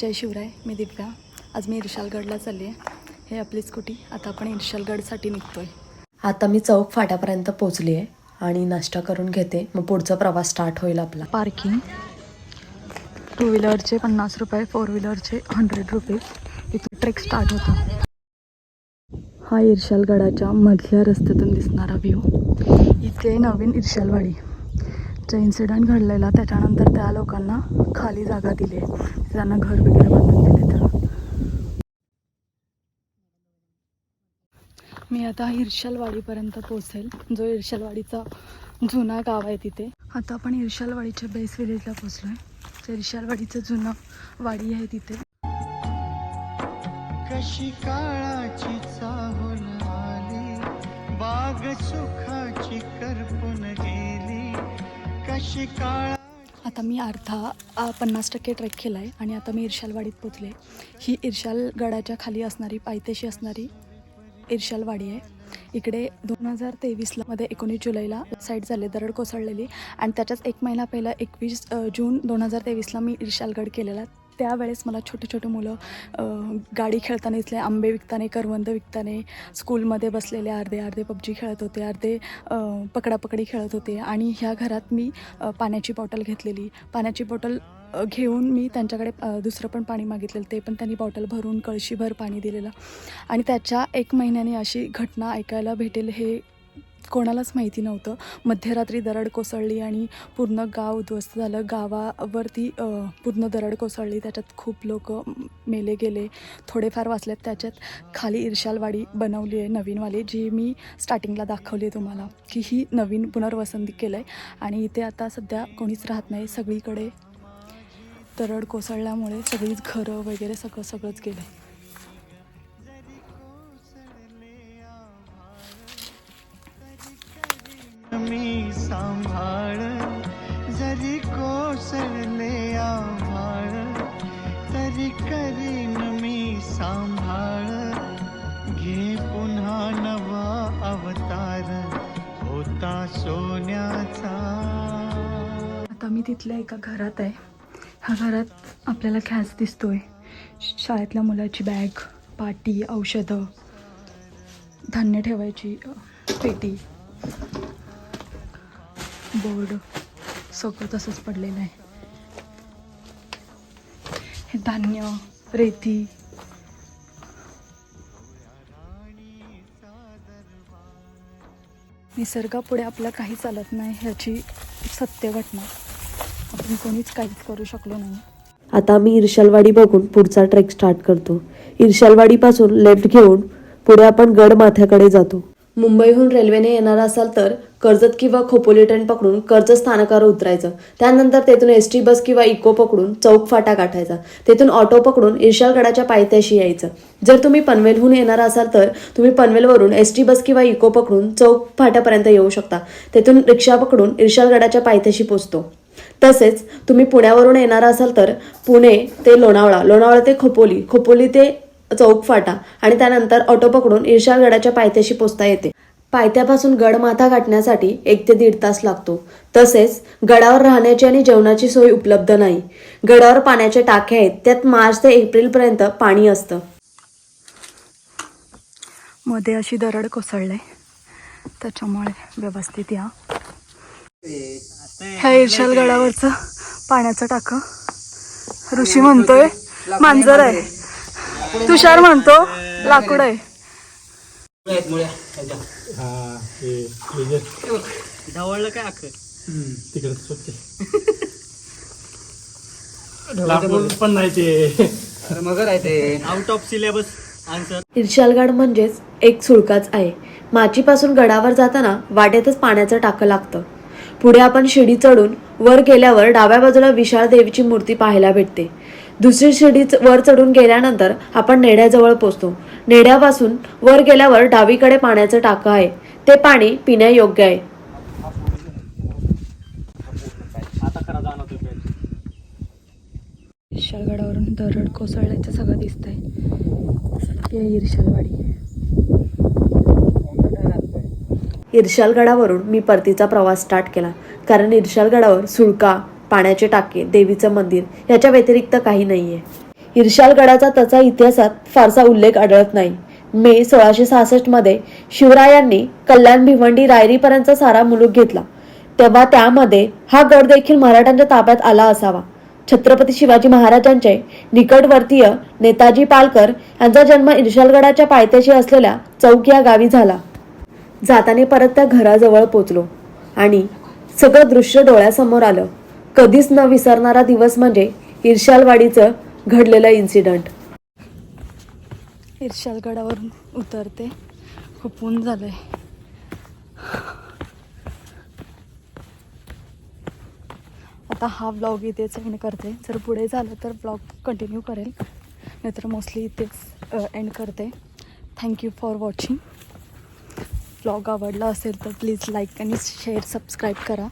जय शिवराय मी दिव्या. आज मी इर्शालगडला चालली आहे. हे आपली स्कूटी. आता आपण इर्शालगडसाठी निघतोय. आता मी चौक फाट्यापर्यंत पोचली आहे आणि नाश्ता करून घेते. मग पुढचा प्रवास स्टार्ट होईल आपला. पार्किंग टू व्हीलरचे पन्नास रुपये फोर व्हीलरचे हंड्रेड रुपीज इथून ट्रेक स्टार्ट होतो. हा इर्शालगडाच्या मधल्या रस्त्यातून दिसणारा व्ह्यू इथे नवीन इर्शालवाडी. चा इन्सिडंट घडलेला. त्याच्यानंतर त्या लोकांना खाली जागा दिली. आहे त्यांना घर वगैरे बांधून दिले तर मी आता हिरशलवाडीपर्यंत पोचेल जो हिरशलवाडीचा जुना गाव आहे तिथे. आता आपण हिरशलवाडीच्या बेस विलेजला पोचलो आहे इर्शालवाडीचं जुनं वाडी आहे तिथे. कशी काळाची चाहूल आली? बाग सुखाची करपून गेली. कशी काळा आता मी अर्धा पन्नास टक्के ट्रेक केला आहे आणि आता मी इर्शालवाडीत पोचले. ही इर्शालगडाच्या खाली असणारी पायथ्याशी असणारी इर्शालवाडी आहे. इकडे दोन हजार तेवीसला मध्ये एकोणीस जुलैला साईड झाले दरड कोसळलेली. आणि त्याच्याच एक महिना पहिला एकवीस जून दोन हजार तेवीसला मी इर्शालगड केलेला. त्यावेळेस मला छोटे छोटे मुलं गाडी खेळताना दिसले आंबे विकताने करवंद विकताने स्कूलमध्ये बसलेले अर्धे अर्धे पबजी खेळत होते अर्धे पकडापकडी खेळत होते आणि ह्या घरात मी पाण्याची बॉटल घेतलेली. पाण्याची बॉटल घेऊन मी त्यांच्याकडे दुसरं पण पाणी मागितलेलं ते पण त्यांनी बॉटल भरून कळशीभर पाणी दिलेलं. आणि त्याच्या एक महिन्याने अशी घटना ऐकायला भेटेल हे कोणालाच माहिती नव्हतं. मध्यरात्री दरड कोसळली आणि पूर्ण गाव उद्ध्वस्त झालं. गावावरती पूर्ण दरड कोसळली. त्याच्यात खूप लोक मेले गेले. थोडेफार वाचलेत. त्याच्यात खाली इर्शालवाडी बनवली आहे नवीनवाली जी मी स्टार्टिंगला दाखवली आहे तुम्हाला की ही नवीन पुनर्वसंती केलं आहे आणि इथे आता सध्या कोणीच राहत नाही. सगळीकडे दरड कोसळल्यामुळे सगळीच घरं वगैरे सगळं सगळंच गेलं सांभाळ. घे पुन्हा नवा अवतार. होता सोन्याचा. आता मी तिथल्या एका घरात आहे. ह्या घरात आपल्याला गॅस दिसतोय. शाळेतल्या मुलाची बॅग पाटी औषधं धान्य ठेवायची पेटी बोर्ड सगळं तसंच पडलेलं आहे. हे धान्य रेती निसर्गापुढे आपलं काही चालत नाही ह्याची सत्य घटना. आपण कोणीच काहीच करू शकलो नाही. आता मी इर्शालवाडी बघून पुढचा ट्रेक स्टार्ट करतो. इर्शालवाडीपासून लेफ्ट घेऊन पुढे आपण गड माथ्याकडे जातो. मुंबईहून रेल्वेने येणार असाल तर कर्जत किंवा खोपोली ट्रेन पकडून कर्जत स्थानकावर उतरायचं. त्यानंतर तेथून एस टी बस किंवा इको पकडून चौक फाटा गाठायचा. तेथून ऑटो पकडून इर्शालगडाच्या पायथ्याशी यायचं. जर तुम्ही पनवेलहून येणार असाल तर तुम्ही पनवेलवरून एस टी बस किंवा इको पकडून चौक फाट्यापर्यंत येऊ शकता. तेथून रिक्षा पकडून इर्शालगडाच्या पायथ्याशी पोचतो. तसेच तुम्ही पुण्यावरून येणार असाल तर पुणे ते लोणावळा लोणावळा ते खोपोली खोपोली ते चौक फाटा आणि त्यानंतर ऑटो पकडून गडाच्या पायथ्याशी पोचता येते. पायथ्यापासून गड माथा गाठण्यासाठी एक ते दीड तास लागतो. तसेच गडावर राहण्याची आणि जेवणाची सोय उपलब्ध नाही. गडावर पाण्याचे टाके आहेत. त्यात मार्च ते एप्रिलपर्यंत पाणी असतं. मध्ये अशी दरड कोसळले. त्याच्यामुळे व्यवस्थित या. ह्या इर्शालगडावरचं पाण्याचं टाक. ऋषी म्हणतोय मांजर आहे. तुषार म्हणतो लाकूड आहे. ढवळलं काय अख पण नाही ते out of syllabus answer Irshalgad म्हणजेच एक सुळकाच आहे. माचीपासून गडावर जाताना वाटेतच पाण्याचं टाकं लागतं. पुढे आपण शिडी चढून वर गेल्यावर डाव्या बाजूला विशाळ देवीची मूर्ती पाहायला भेटते. दुसरी शिडी वर चढून गेल्यानंतर आपण नेढ्याजवळ पोचतो. नेढ्यापासून वर गेल्यावर डावीकडे पाण्याचं टाकं आहे. ते पाणी पिण्यायोग्य आहे. इर्शालगडावरून दरड कोसळल्याचं सगळं दिसतंय. हे इर्शालवाडी इर्शालगडावरून मी परतीचा प्रवास स्टार्ट केला. कारण इर्शालगडावर सुळका पाण्याचे टाके देवीचं मंदिर याच्या व्यतिरिक्त काही नाहीये. इर्शालगडाचा त्याचा इतिहासात फारसा उल्लेख आढळत नाही. मे सोळाशे सहासष्टमध्ये शिवरायांनी कल्याण भिवंडी रायरीपर्यंतचा सारा मुलूक घेतला. तेव्हा त्यामध्ये हा गड देखील मराठ्यांच्या ताब्यात आला असावा. छत्रपती शिवाजी महाराजांचे निकटवर्तीय नेताजी पालकर यांचा जन्म इर्शालगडाच्या पायथ्याशी असलेल्या चौक या गावी झाला. जाताना परत त्या घराजवळ पोचलो. आणि सगळं दृश्य डोळ्यासमोर आलं. कधीच न विसरणारा दिवस म्हणजे इर्शालवाडीचं घडलेलं इन्सिडंट इर्शालगडावरून उतरते. खूप ऊन झालं आहे आता हा ब्लॉग इथेच एंड करते. जर पुढे झालं तर ब्लॉग कंटिन्यू करेल. नाहीतर मोस्टली इथेच एंड करते. थँक्यू फॉर वॉचिंग ब्लॉग आवडला असेल तर प्लीज लाईक आणि शेअर सबस्क्राईब करा.